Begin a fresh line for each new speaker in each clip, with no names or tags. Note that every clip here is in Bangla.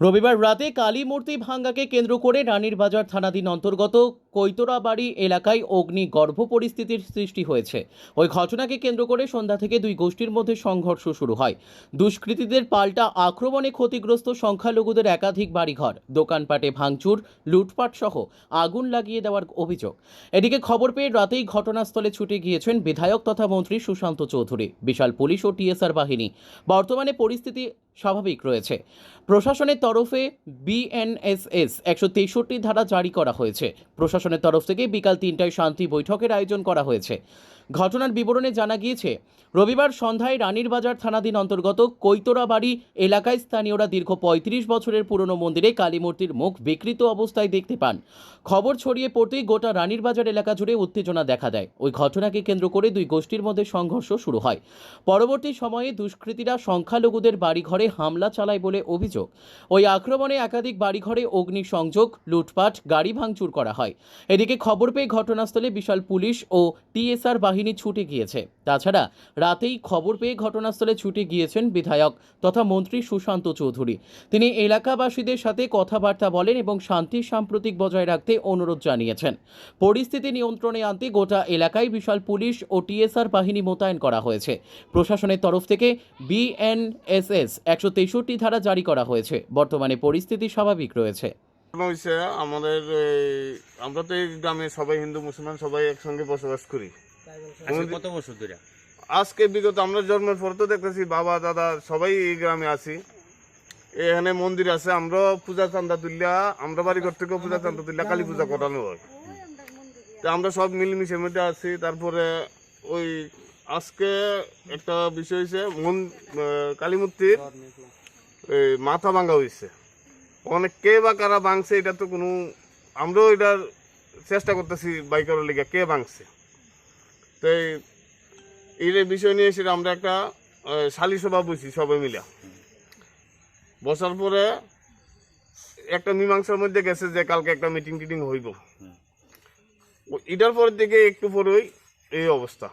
রবিবার রাতে কালী মূর্তি ভাঙ্গাকে কেন্দ্র করে রানীর বাজার থানাধীন অন্তর্গত কৈতরাবাড়ি এলাকায় অগ্নি গর্ভ পরিস্থিতির সৃষ্টি হয়েছে। ওই ঘটনাকে কেন্দ্র করে সন্ধ্যা থেকে দুই গোষ্ঠীর মধ্যে সংঘর্ষ শুরু হয়। দুষ্কৃতীদের পাল্টা আক্রমণে ক্ষতিগ্রস্ত সংখ্যালঘুদের একাধিক বাড়িঘর, দোকানপাটে ভাঙচুর, লুটপাট সহ আগুন লাগিয়ে দেওয়ার অভিযোগ। এদিকে খবর পেয়ে রাতেই ঘটনাস্থলে ছুটে গিয়েছেন বিধায়ক তথা মন্ত্রী সুশান্ত চৌধুরী, বিশাল পুলিশ ও টিএসআর বাহিনী। বর্তমানে পরিস্থিতি স্বাভাবিক রয়েছে। প্রশাসনের তরফে বিএনএসএস একশো তেষট্টি ধারা জারি করা হয়েছে। প্রশাসনের তরফ থেকে বিকাল তিনটায় শান্তি বৈঠকের আয়োজন করা হয়েছে। ঘটনার বিবরণে জানা গিয়েছে, রবিবার সন্ধ্যায় রানীর বাজার থানাধীন অন্তর্গত কৈতরাবাড়ি এলাকায় স্থানীয়রা দীর্ঘ পঁয়ত্রিশ বছরের পুরনো মন্দিরে কালীমূর্তির মুখ বিকৃত অবস্থায় দেখতে পান। খবর ছড়িয়ে পড়তেই গোটা রানীর বাজার এলাকা জুড়ে উত্তেজনা দেখা দেয়। ওই ঘটনাকে কেন্দ্র করে দুই গোষ্ঠীর মধ্যে সংঘর্ষ শুরু হয়। পরবর্তী সময়ে দুষ্কৃতীরা সংখ্যালঘুদের বাড়িঘরে হামলা চালায় বলে অভিযোগ। ওই আক্রমণে একাধিক বাড়িঘরে অগ্নিসংযোগ, লুটপাট, গাড়ি ভাঙচুর করা হয়। এদিকে খবর পেয়ে ঘটনাস্থলে বিশাল পুলিশ ও টিএসআর বাহিনী ছুটে গিয়েছে। তাছাড়া রাতেই খবর পেয়ে ঘটনাস্থলে ছুটে গিয়েছেন বিধায়ক তথা মন্ত্রী সুশান্ত চৌধুরী। তিনি এলাকাবাসীদের সাথে কথাবার্তা বলেন এবং শান্তি সাম্প্রতিক বজায় রাখতে অনুরোধ জানিয়েছেন। পরিস্থিতি নিয়ন্ত্রণে আনতে গোটা এলাকায় বিশাল পুলিশ ও টিএসআর বাহিনী মোতায়েন করা হয়েছে। প্রশাসনের তরফ থেকে বিএনএসএস একশো তেষট্টি ধারা জারি করা হয়েছে। বর্তমানে পরিস্থিতি স্বাভাবিক রয়েছে।
হয়েছে আমাদের আমরা তো এই গ্রামে সবাই হিন্দু মুসলমান সবাই একসঙ্গে বসবাস করি।
আজকে কত বছর ধরে?
আজকে বিগত আমরা জন্মের পর তো দেখতেছি বাবা দাদা সবাই এই গ্রামে আছি। এখানে মন্দির আছে আমরা পূজা চান্দা তুললা আমরা বাড়ি ঘর থেকেও পূজা চান্দা তুললা কালী পূজা করানো হয়। তো আমরা সব মিলেমিশের মধ্যে আছি তারপরে ওই আজকে একটা বিষয় হয়েছে মন আহ, কালী মূর্তির এই মাথা ভাঙা হয়েছে অনেক কে বা কারা ভাঙছে এটা তো কোনো আমরাও এটার চেষ্টা করতেছি বাইকের লিগে কে ভাঙছে। তো এই- বিষয় নিয়ে সেটা আমরা একটা সালিশ সভা বসি সবাই মিলে। বসার পরে একটা মীমাংসার মধ্যে গেছে যে কালকে একটা মিটিং টিটিং হইব। এটার পরের দিকে একটু পরেই এই অবস্থা।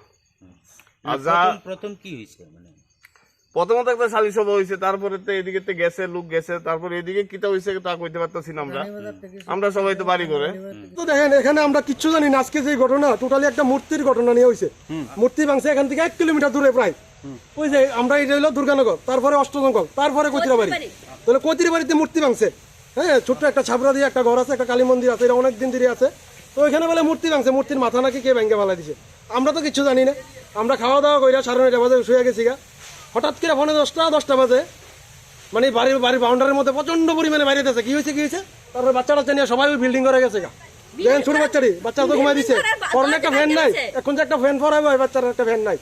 আর যা
প্রথম- প্রথম কি হয়েছে মানে?
প্রথমত একটা সভা হয়েছে তারপরে তো এদিকে তো গেছে লোক গেছে তারপরে এদিকে কিতা হয়েছে তা কইতে পারতাছি না আমরা। আমরা সবাই তো বাড়ি করে
তো দেখেন এখানে আমরা কিচ্ছু জানি না আজকে যে ঘটনা টোটালি একটা মূর্তির ঘটনা নিয়ে হয়েছে। মূর্তি ভাঙছে এখান থেকে এক কিলোমিটার দূরে প্রায়। ওই যে আমরা এটা হলো দুর্গানগর তারপরে অষ্টজঙ্গল তারপরে কৈতিরাবাড়ি। তাহলে কৈতিরাবাড়িতে মূর্তি ভাঙছে। হ্যাঁ ছোট্ট একটা ছাবড়া দিয়ে একটা ঘর আছে একটা কালী মন্দির আছে এটা অনেক দিন ধরে আছে। তো ওইখানে বলে মূর্তি ভাঙছে মূর্তির মাথা নাকি কে ভেঙে ফেলা দিছে? আমরা তো কিছু জানি না। আমরা খাওয়া দাওয়া কইরা সাড়ে নয়টা বাজে শুয়ে গেছি গা। হঠাৎ করে ফোনে দশটা দশটা বাজে। মানে বাড়ির বাড়ির বাউন্ডারির মধ্যে প্রচণ্ড পরিমাণে বাইরে দিয়েছে কি হয়েছে কি হয়েছে? তারপরে বাচ্চাটা টাচ্চা নিয়ে সবাই বিল্ডিং করে গেছে গা। দেখেন ছোট বাচ্চারি বাচ্চা তো ঘুমাই দিছে। ফোন একটা ফ্যান নাই। এখন যে একটা ফ্যান ফরাবে হবে বাচ্চার একটা ফ্যান নাই।